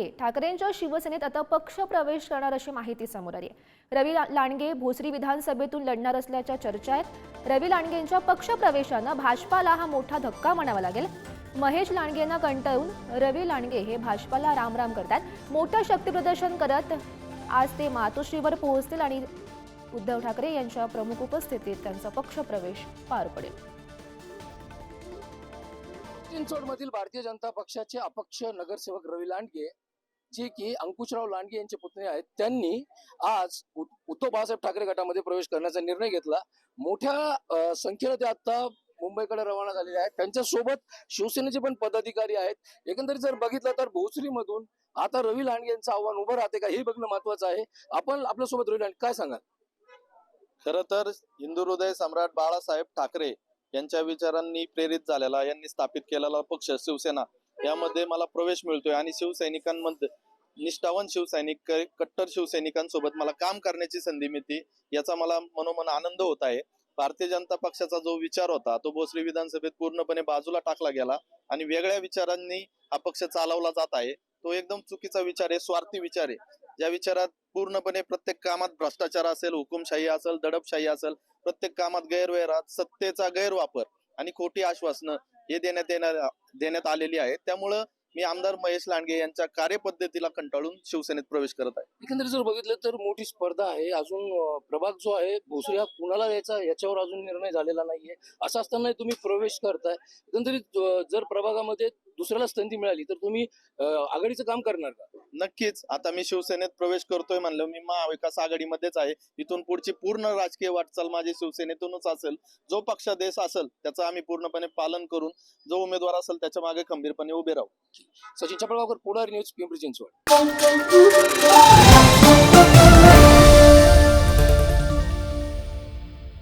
लांडगे ठाकरेंच्या शिवसेनेत आता पक्ष प्रवेश करणार अशी माहिती समोर आली आहे. रवी लांडगे भोसरी विधानसभेतून लढणार असल्याच्या चर्चा आहेत. रवी लांडगेंच्या पक्ष प्रवेशानं भाजपाला हा मोठा धक्का म्हणावा लागेल. महेश लांडगेंना कंटाळून रवी लांडगे हे भाजपाला रामराम करतात. मोठं शक्तीप्रदर्शन करत आज ते मातोश्रीवर पोहोचतील आणि उद्धव ठाकरे यांच्या प्रमुख उपस्थितीत त्यांचा पक्ष प्रवेश पार पडेल. चिंचवडमधील भारतीय जनता पक्षाचे अपक्ष नगरसेवक रवी लांडगे जे की अंकुशराव लांडगे यांचे पुतणे आहेत त्यांनी आज उद्धव बाळासाहेब ठाकरे गटामध्ये प्रवेश करण्याचा निर्णय घेतला. मोठ्या संख्येनं ते आता मुंबईकडे रवाना झालेले आहेत. त्यांच्यासोबत शिवसेनेचे पण पदाधिकारी आहेत. एकंदरीत जर बघितलं तर भोसरीमधून आता रवी लांडगे यांचं आव्हान उभं राहते का हे बघणं महत्वाचं आहे. आपण आपल्यासोबत रवी लांडगे काय सांगाल? खर तर हिंदू हृदय सम्राट बाळासाहेब ठाकरे यांच्या विचारांनी प्रेरित झालेला यांनी स्थापित केलेला पक्ष शिवसेना. यामध्ये मला प्रवेश मिळतोय आणि शिवसैनिकांमध्ये निष्ठावान शिवसैनिक कट्टर शिवसैनिकांसोबत मला काम करण्याची संधी मिळते याचा मला मनोमन आनंद होत आहे. भारतीय जनता पक्षाचा जो विचार होता तो भोसरी विधानसभेत पूर्णपणे बाजूला टाकला गेला आणि वेगळ्या विचारांनी हा पक्ष चालवला जात आहे. तो एकदम चुकीचा विचार आहे स्वार्थी विचार आहे. ज्या विचारात पूर्णपणे प्रत्येक कामात भ्रष्टाचार असेल हुकुमशाही असेल दडपशाही असेल प्रत्येक कामात गैरव्यवहार सत्तेचा गैरवापर आणि खोटी आश्वासनं हे देण्यात येणार देण्यात आलेली आहे. त्यामुळं मी आमदार महेश लांडगे यांच्या कार्यपद्धतीला कंटाळून शिवसेनेत प्रवेश करत आहे. एकंदरीत जर बघितलं तर मोठी स्पर्धा आहे. अजून अं, प्रभाग जो आहे भोसरी हा कुणाला द्यायचा याच्यावर अजून निर्णय झालेला नाहीये. असं असताना तुम्ही प्रवेश करताय. एकंदरीत अं, जर प्रभागामध्ये दुसऱ्याला संधी मिळाली तर तुम्ही अं, आघाडीचं काम करणार का? नक्कीच. आता मी शिवसेनेत प्रवेश करतोय म्हणलं मी महाविकास आघाडीमध्येच आहे. इथून पुढची पूर्ण राजकीय वाटचाल माझी शिवसेनेतूनच असेल. जो पक्षादेश असेल त्याचं आम्ही पूर्णपणे पालन करून जो उमेदवार असेल त्याच्यामागे खंबीरपणे उभे राहू. सचिन चपळगावकर पुढारी न्यूज पिंपरी चिंचवड.